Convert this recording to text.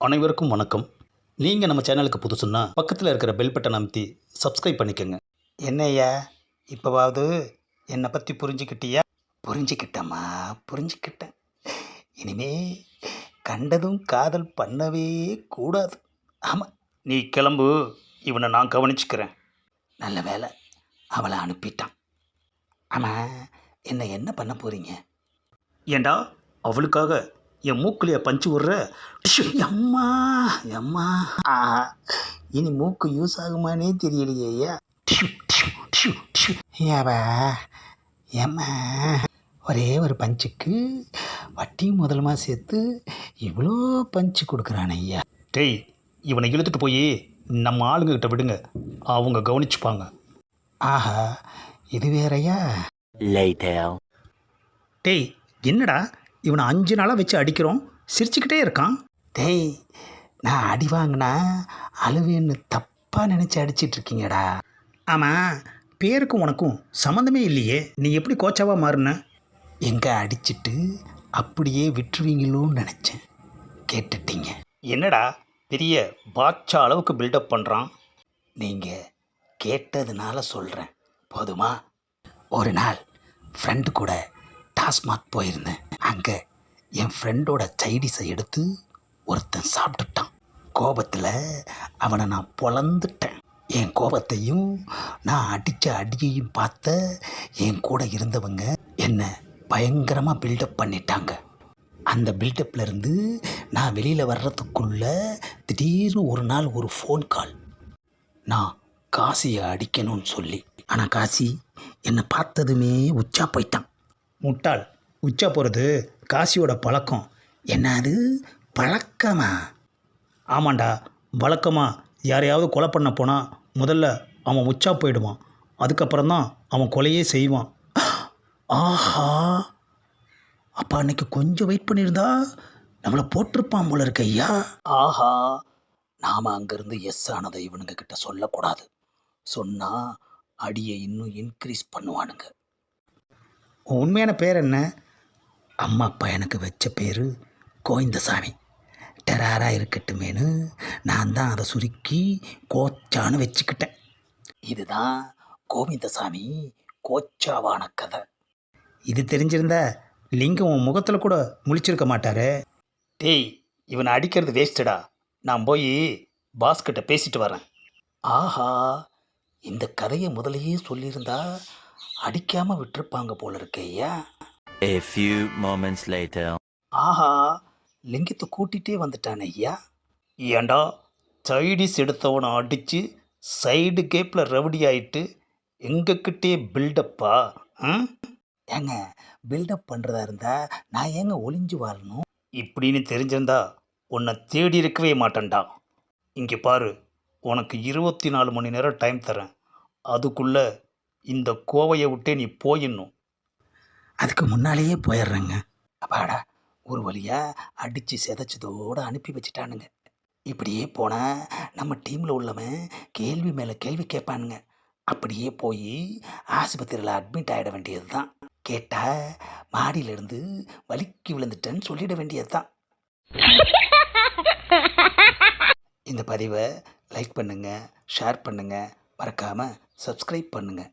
அனைவருக்கும் வணக்கம். நீங்கள் நம்ம சேனலுக்கு புதுசுன்னா பக்கத்தில் இருக்கிற பெல் பட்டனை அமைத்தி சப்ஸ்கிரைப் பண்ணிக்கோங்க. என்னய்யா இப்போவாவது என்னை பற்றி புரிஞ்சுக்கிட்டியா? புரிஞ்சுக்கிட்டம்மா புரிஞ்சுக்கிட்டேன். இனிமே கண்டதும் காதல் பண்ணவே கூடாது. ஆமாம் நீ கிளம்பு. இவனை நான் கவனிச்சுக்கிறேன். நல்ல வேலை அவளை அனுப்பிட்டான். ஆமாம் என்ன என்ன பண்ண போகிறீங்க ஏண்டா அவளுக்காக என் மூக்குலைய பஞ்சு விட்ற. அம்மா அம்மா ஆஹா. இனி மூக்கு யூஸ் ஆகுமானே தெரியலையே டிஷ்யூ ஏவா ஏம்மா. ஒரே ஒரு பஞ்சுக்கு வட்டியும் முதலுமா சேர்த்து இவ்வளோ பஞ்சு கொடுக்குறான் ஐயா. டேய் இவனை இழுத்துட்டு போய் நம்ம ஆளுங்கக்கிட்ட விடுங்க. அவங்க கவனிச்சுப்பாங்க. ஆஹா இது வேறயா. டேய் என்னடா? இவனை அஞ்சு நாளாக வச்சு அடிக்கிறோம். சிரிச்சுக்கிட்டே இருக்கான். டேய் நான் அடி வாங்கினா அழுவேன்னு தப்பாக நினச்சி அடிச்சிட்டு இருக்கீங்கடா. ஆமாம் பேருக்கும் உனக்கும் சம்மந்தமே இல்லையே. நீ எப்படி கோச்சாவாக மாறின? எங்கே அடிச்சிட்டு அப்படியே விட்டுருவீங்களோன்னு நினச்சேன். கேட்டுட்டீங்க. என்னடா பெரிய பாட்சா அளவுக்கு பில்டப் பண்ணுறான் நீங்கள் கேட்டதுனால சொல்கிறேன் போதுமா? ஒரு நாள் ஃப்ரெண்டு கூட டாஸ்மாக் போயிருந்தேன். அங்கே என் ஃப்ரெண்டோட சைடிஸை எடுத்து ஒருத்தன் சாப்பிட்டுட்டான். கோபத்தில் அவனை நான் பொழந்துட்டேன் என் கோபத்தையும் நான் அடித்த அடியையும் பார்த்த என் கூட இருந்தவங்க என்னை பயங்கரமாக பில்டப் பண்ணிட்டாங்க. அந்த பில்டப்லேருந்து நான் வெளியில் வர்றதுக்குள்ள திடீர்னு ஒரு நாள் ஒரு ஃபோன் கால் நான் காசியை அடிக்கணும்னு சொல்லி. ஆனால் காசி என்னை பார்த்ததுமே உச்சா போயிட்டான். முட்டாள். உச்சா போகிறது காசியோட பழக்கம். என்னது? பழக்கமா? ஆமாண்டா வழக்கமாக யாரையாவது கொலை பண்ண போனால் முதல்ல அவன் உச்சா போயிடுவான். அதுக்கப்புறம் தான் அவன் கொலையே செய்வான். ஆஹா! அப்பா அன்னைக்கு கொஞ்சம் வெயிட் பண்ணியிருந்தா நம்மளை போட்டிருப்பான் போல இருக்க ஐயா. ஆஹா! நாம் அங்கேருந்து எஸ் ஆனதை இவனுங்க கிட்ட சொல்லக்கூடாது. சொன்னால் அடியை இன்னும் இன்க்ரீஸ் பண்ணுவானுங்க. உண்மையான பேர் என்ன? அம்மா அப்பா எனக்கு வச்ச பேர் கோவிந்தசாமி. டெராராக இருக்கட்டுமேனு நான் தான் அதை சுருக்கி கோச்சான்னு வச்சுக்கிட்டேன். இதுதான் கோவிந்தசாமி கோச்சாவான கதை. இது தெரிஞ்சிருந்தா லிங்கம் உன் முகத்தில் கூட முழிச்சிருக்க மாட்டாரு. டேய் இவனை அடிக்கிறது வேஸ்ட்டுடா. நான் போய் பாஸ்கிட்ட பேசிட்டு வரேன். ஆஹா இந்த கதையை முதலையே சொல்லியிருந்தா அடிக்காமல் விட்டுருப்பாங்க போல இருக்கையா A few moments later. ஆஹா லிங்கத்தை கூட்டிகிட்டே வந்துட்டானே ஐயா. ஏண்டா சைடிஸ் எடுத்தவனை அடித்து சைடு கேப்பில் ரவுடி ஆயிட்டு எங்கக்கிட்டே பில்டப்பா ஏங்க பில்டப் பண்ணுறதா இருந்தால் நான் ஏங்க ஒளிஞ்சு வாழணும் இப்படின்னு தெரிஞ்சிருந்தா உன்னை தேடி இருக்கவே மாட்டேன்டா. இங்கே பாரு உனக்கு இருபத்தி நாலு மணி நேரம் டைம் தரேன். அதுக்குள்ளே இந்த கோவையை விட்டே நீ போயிடணும். அதுக்கு முன்னாலேயே போயிடுறேங்க. அப்பாடா ஒரு வழியாக அடித்து செதைச்சதோடு அனுப்பி வச்சிட்டானுங்க. இப்படியே போனால் நம்ம டீமில் உள்ளவன் கேள்வி மேலே கேள்வி கேட்பானுங்க. அப்படியே போய் ஆஸ்பத்திரியில் அட்மிட் ஆகிட வேண்டியது தான் கேட்டால் மாடியிலேருந்து வலிக்கு விழுந்துட்டேன்னு சொல்லிட வேண்டியது தான் இந்த பதிவை லைக் பண்ணுங்கள் ஷேர் பண்ணுங்கள் மறக்காமல் சப்ஸ்கிரைப் பண்ணுங்கள்